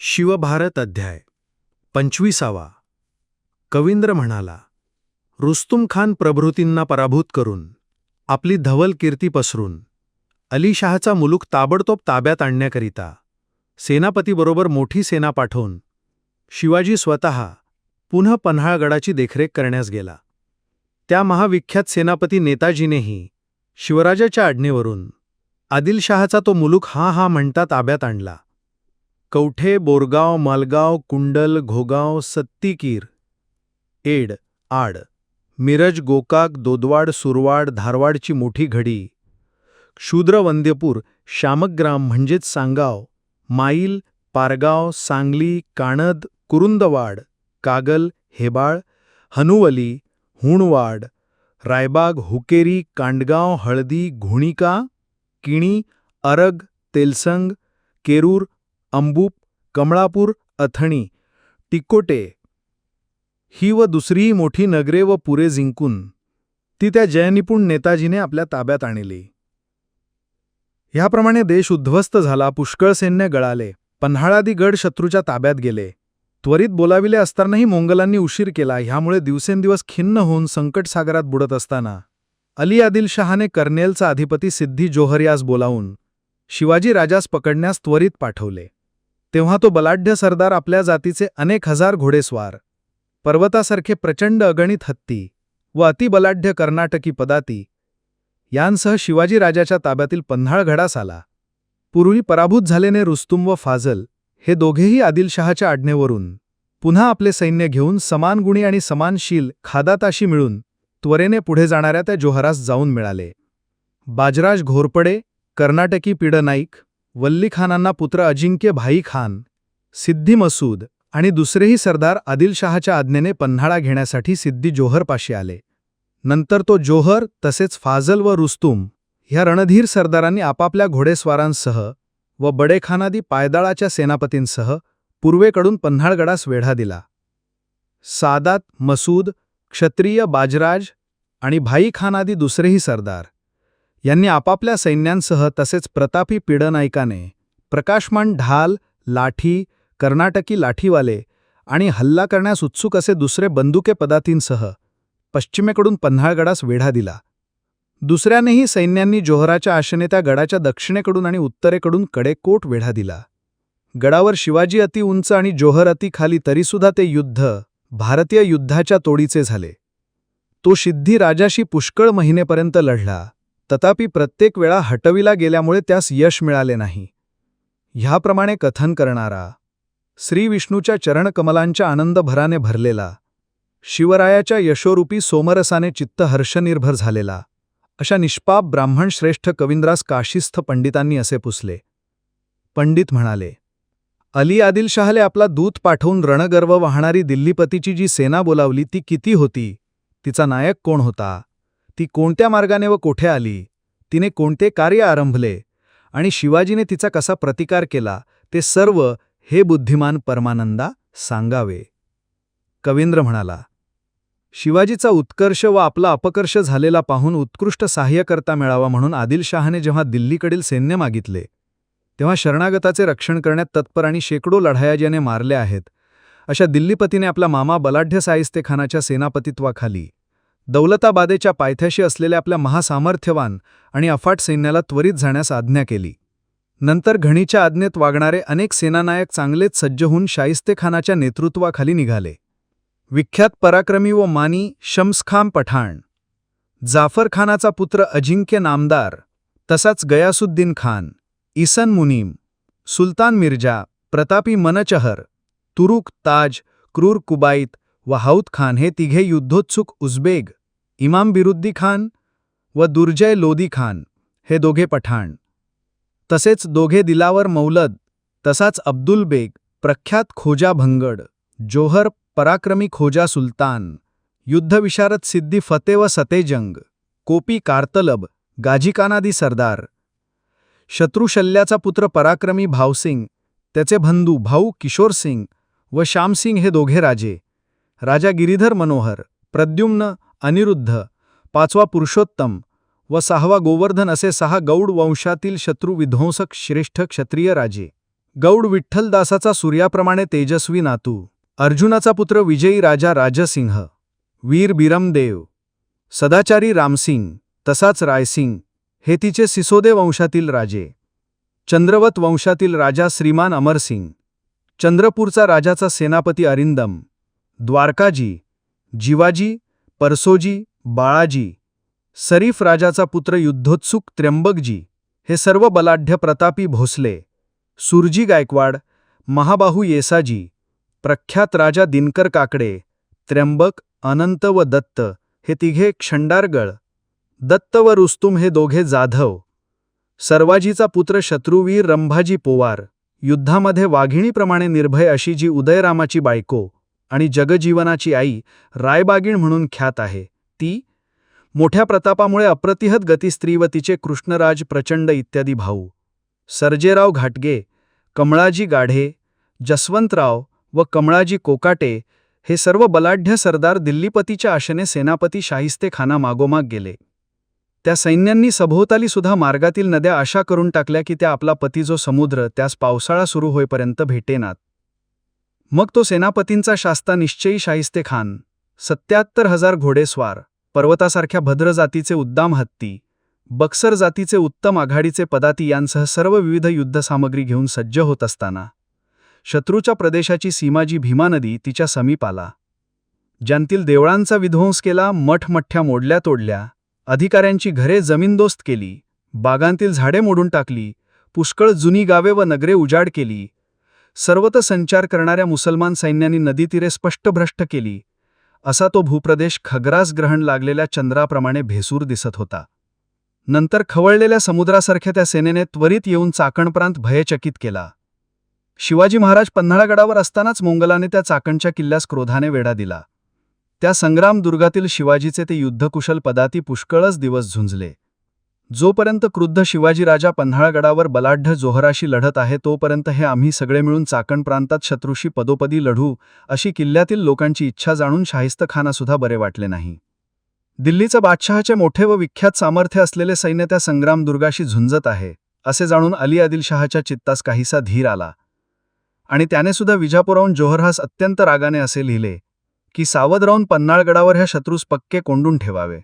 शिवभारत अध्याय. पंचवीसावा. कवींद्र म्हणाला रुस्तुम खान प्रभृतींना पराभूत करून आपली धवल कीर्ती पसरून अलीशाहचा मुलूक ताबडतोब ताब्यात आणण्याकरिता सेनापतीबरोबर मोठी सेना पाठवून शिवाजी स्वतः पुन्हा पन्हाळगडाची देखरेख करण्यास गेला. त्या महाविख्यात सेनापती नेताजीनेही शिवराजाच्या आज्ञेवरून आदिलशहाचा तो मुलूक हा हा म्हणता ताब्यात आणला. कवठे बोरगाव मालगाव कुंडल घोगाव सत्तीकीर. एड आड. मिरज गोकाक दोदवाड सुरवाड धारवाडची मोठी घडी. क्षुद्रवंद्यपूर श्यामग्राम म्हणजेच सांगाव. माईल पारगाव सांगली काणद कुरुंदवाड कागल हेबाळ हनुवली हुणवाड. रायबाग हुकेरी कांडगाव हळदी घुणिका किणी अरग तेलसंग केरूर अंबूप कमळापूर अथणी टिकोटे ही व दुसरीही मोठी नगरे व पुरे जिंकून ती त्या जयनिपुण नेताजीने आपल्या ताब्यात आणली. ह्याप्रमाणे देश उद्ध्वस्त झाला पुष्कळ सैन्य गळाले पन्हाळादी गड शत्रूच्या ताब्यात गेले. त्वरित बोलाविले असतानाही मोंगलांनी उशीर केला ह्यामुळे दिवसेंदिवस खिन्न होऊन संकटसागरात बुडत असताना. अली आदिलशहाने कर्नेलचा अधिपती सिद्धी जोहर यास बोलावून शिवाजी राजास पकडण्यास त्वरित पाठवले. तेव्हा तो बलाढ्य सरदार आपल्या जातीचे अनेक हजार घोडेस्वार पर्वतासारखे प्रचंड अगणित हत्ती व अतिबलाढ्य कर्नाटकी पदाती यांसह शिवाजी राजाच्या ताब्यातील पन्हाळगडास आला. पूर्वी पराभूत झालेने रुस्तुम व फाझल हे दोघेही आदिलशहाच्या आज्ञेवरून पुन्हा आपले सैन्य घेऊन समान गुणी आणि समानशील खादाताशी मिळून त्वरेने पुढे जाणाऱ्या त्या जोहरास जाऊन मिळाले. बाजराज घोरपडे कर्नाटकी पिडनाईक वल्लीखानांना पुत्र अजिंक्य भाई खान सिद्धी मसूद आणि दुसरेही सरदार आदिलशहाच्या आज्ञेने पन्हाळा घेण्यासाठी सिद्धी जोहरपाशी आले. नंतर तो जोहर तसेच फाझल व रुस्तुम ह्या रणधीर सरदारांनी आपापल्या घोडेस्वारांसह व बडेखानादी पायदाळाच्या सेनापतींसह पूर्वेकडून पन्हाळगडास वेढा दिला. सादात मसूद क्षत्रिय बाजराज आणि भाई खानादी दुसरेही सरदार यांनी आपापल्या सैन्यांसह तसेच प्रतापी पिडनायकाने प्रकाशमान ढाल लाठी कर्नाटकी लाठीवाले आणि हल्ला करण्यास उत्सुक असे दुसरे बंदुके पदातींसह पश्चिमेकडून पन्हाळगडास वेढा दिला. दुसऱ्यानेही सैन्यांनी जोहराच्या आशेने त्या गडाच्या दक्षिणेकडून आणि उत्तरेकडून कडेकोट वेढा दिला. गडावर शिवाजी अति उंच आणि जोहर अति खाली तरीसुद्धा ते युद्ध भारतीय युद्धाच्या तोडीचे झाले. तो सिद्धी राजाशी पुष्कळ महिनेपर्यंत लढला. तथापि प्रत्येक वेळा हटविला गेल्यामुळे त्यास यश मिळाले नाही. ह्याप्रमाणे कथन करणारा श्रीविष्णूच्या चरणकमलांच्या आनंदभराने भरलेला शिवरायाच्या यशोरूपी सोमरसाने चित्त हर्षनिर्भर झालेला अशा निष्पाप ब्राह्मणश्रेष्ठ कविंद्रास काशीस्थ पंडितांनी असे पुसले. पंडित म्हणाले अली आदिलशहाले आपला दूत पाठवून रणगर्व वाहणारी दिल्लीपतीची जी सेना बोलावली ती किती होती? तिचा नायक कोण होता? ती कोणत्या मार्गाने व कोठे आली तिने कोणते कार्य आरंभले आणि शिवाजीने तिचा कसा प्रतिकार केला ते सर्व हे बुद्धिमान परमानंदा सांगावे. कवींद्र म्हणाला शिवाजीचा उत्कर्ष व आपला अपकर्ष झालेला पाहून उत्कृष्ट सहाय्यकर्ता मिळावा म्हणून आदिलशहाने जेव्हा दिल्लीकडील सैन्य मागितले तेव्हा शरणागताचे रक्षण करण्यात तत्पर आणि शेकडो लढाया ज्याने मारले आहेत अशा दिल्लीपतीने आपला मामा बलाढ्य साहिस्तेखानाच्या सेनापतित्वाखाली दौलताबादेच्या पायथ्याशी असलेल्या आपल्या महासामर्थ्यवान आणि अफाट सैन्याला त्वरित जाण्यास आज्ञा केली. नंतर घणीच्या आज्ञेत वागणारे अनेक सेनानायक चांगलेच सज्ज होऊन शाहिस्तेखानाच्या नेतृत्वाखाली निघाले. विख्यात पराक्रमी व मानी शम्सखान पठाण जाफर खानाचा पुत्र अजिंक्य नामदार तसाच गयासुद्दीन खान इसन मुनीम सुलतान मिर्जा प्रतापी मनचहर तुरुक ताज क्रूर कुबाईत व हाऊद खान हे तिघे युद्धोत्सुक उझबेग इमाम बिरुद्दी खान व दुर्जय लोदी खान हे दोघे पठाण. तसेच दोघे दिलावर मौलद तसाच अब्दुल बेग प्रख्यात खोजा भंगड जोहर पराक्रमी खोजा सुलतान युद्धविशारद सिद्धी फते व सतेजंग कोपी कारतलब गाझिकानादी सरदार शत्रुशल्याचा पुत्र पराक्रमी भावसिंग त्याचे बंधू भाऊ किशोरसिंग व श्यामसिंग हे दोघे राजे राजा गिरीधर मनोहर प्रद्युम्न अनिरुद्ध पाचवा पुरुषोत्तम व सहावा गोवर्धन असे सहा गौड वंशातील शत्रुविध्वंसक श्रेष्ठ क्षत्रिय राजे. गौड विठ्ठलदासाचा सूर्याप्रमाणे तेजस्वी नातू. अर्जुनाचा पुत्र विजयी राजा राजसिंह. वीर बिरमदेव. सदाचारी रामसिंग तसाच रायसिंग हे तिचे सिसोदे वंशातील राजे. चंद्रवत वंशातील राजा श्रीमान अमरसिंग चंद्रपूरचा राजाचा सेनापती अरिंदम. द्वारकाजी जिवाजी परसोजी बाळाजी सरीफ राजाचा पुत्र युद्धोत्सुक त्र्यंबकजी हे सर्व बलाढ्य प्रतापी भोसले सुरजी गायकवाड महाबाहू येसाजी प्रख्यात राजा दिनकर काकडे त्र्यंबक अनंत व दत्त हे तिघे क्षंडारगळ दत्त व रुस्तुम हे दोघे जाधव सर्वाजीचा पुत्र शत्रुवीर रंभाजी पोवार युद्धामध्ये वाघिणीप्रमाणे निर्भय अशी जी उदयरामाची बायको आणि जगजीवनाची आई रायबागीण म्हणून ख्यात आहे. ती मोठ्या प्रतापामुळे अप्रतिहत गतिस्त्री व तिचे कृष्णराज प्रचंड इत्यादी भाऊ. सर्जेराव घाटगे कमळाजी गाढे जसवंतराव व कमळाजी कोकाटे हे सर्व बलाढ्य सरदार दिल्लीपतीच्या आशेने सेनापती शाहिस्तेखाना मागोमाग गेले. त्या सैन्यांनी सभोवताली सुद्धा मार्गातील नद्या अशा करून टाकल्या की त्या आपला पती जो समुद्र त्यास पावसाळा सुरू होईपर्यंत भेटेनात. मग तो सेनापतींचा शास्ता निश्चयी शाहिस्ते खान सत्याहत्तर हजार घोडेस्वार पर्वतासारख्या भद्र जातीचे उद्दाम हत्ती बक्सर जातीचे उत्तम आघाडीचे पदाती यांसह सर्व विविध युद्धसामग्री घेऊन सज्ज होत असताना शत्रूच्या प्रदेशाची सीमाजी भीमा नदी तिच्या समीप आला. ज्यांतील देवळांचा विध्वंस केला मठमठ्ठ्या मोडल्या तोडल्या अधिकाऱ्यांची घरे जमीनदोस्त केली बागांतील झाडे मोडून टाकली पुष्कळ जुनी गावे व नगरे उजाड केली सर्वत संचार करणाऱ्या मुसलमान सैन्यांनी नदीतीरे स्पष्टभ्रष्ट केली. असा तो भूप्रदेश खग्रास ग्रहण लागलेल्या चंद्राप्रमाणे भेसूर दिसत होता. नंतर खवळलेल्या समुद्रासारख्या त्या सेनेने त्वरित येऊन चाकणप्रांत भयचकित केला. शिवाजी महाराज पन्हाळगडावर असतानाच मोंगलाने त्या चाकणच्या किल्ल्यास क्रोधाने वेढा दिला. त्या संग्राम दुर्गातील शिवाजीचे ते युद्धकुशल पदाती पुष्कळच दिवस झुंजले. जोपर्यंत क्रुद्ध शिवाजीराजा पन्हाळगडावर बलाढ्य जोहराशी लढत आहे तोपर्यंत हे आम्ही सगळे मिळून चाकण प्रांतात शत्रूशी पदोपदी लढू अशी किल्ल्यातील लोकांची इच्छा जाणून शाहिस्तखानासुद्धा बरे वाटले नाही. दिल्लीचं बादशहाचे मोठे व विख्यात सामर्थ्य असलेले सैन्य त्या संग्राम दुर्गाशी झुंजत आहे असे जाणून अली आदिलशहाच्या चित्तास काहीसा धीर आला. आणि त्याने सुद्धा विजापुराहून जोहरहास अत्यंत रागाने असे लिहिले की सावध राहून पन्हाळगडावर ह्या शत्रूस पक्के कोंडून ठेवावे.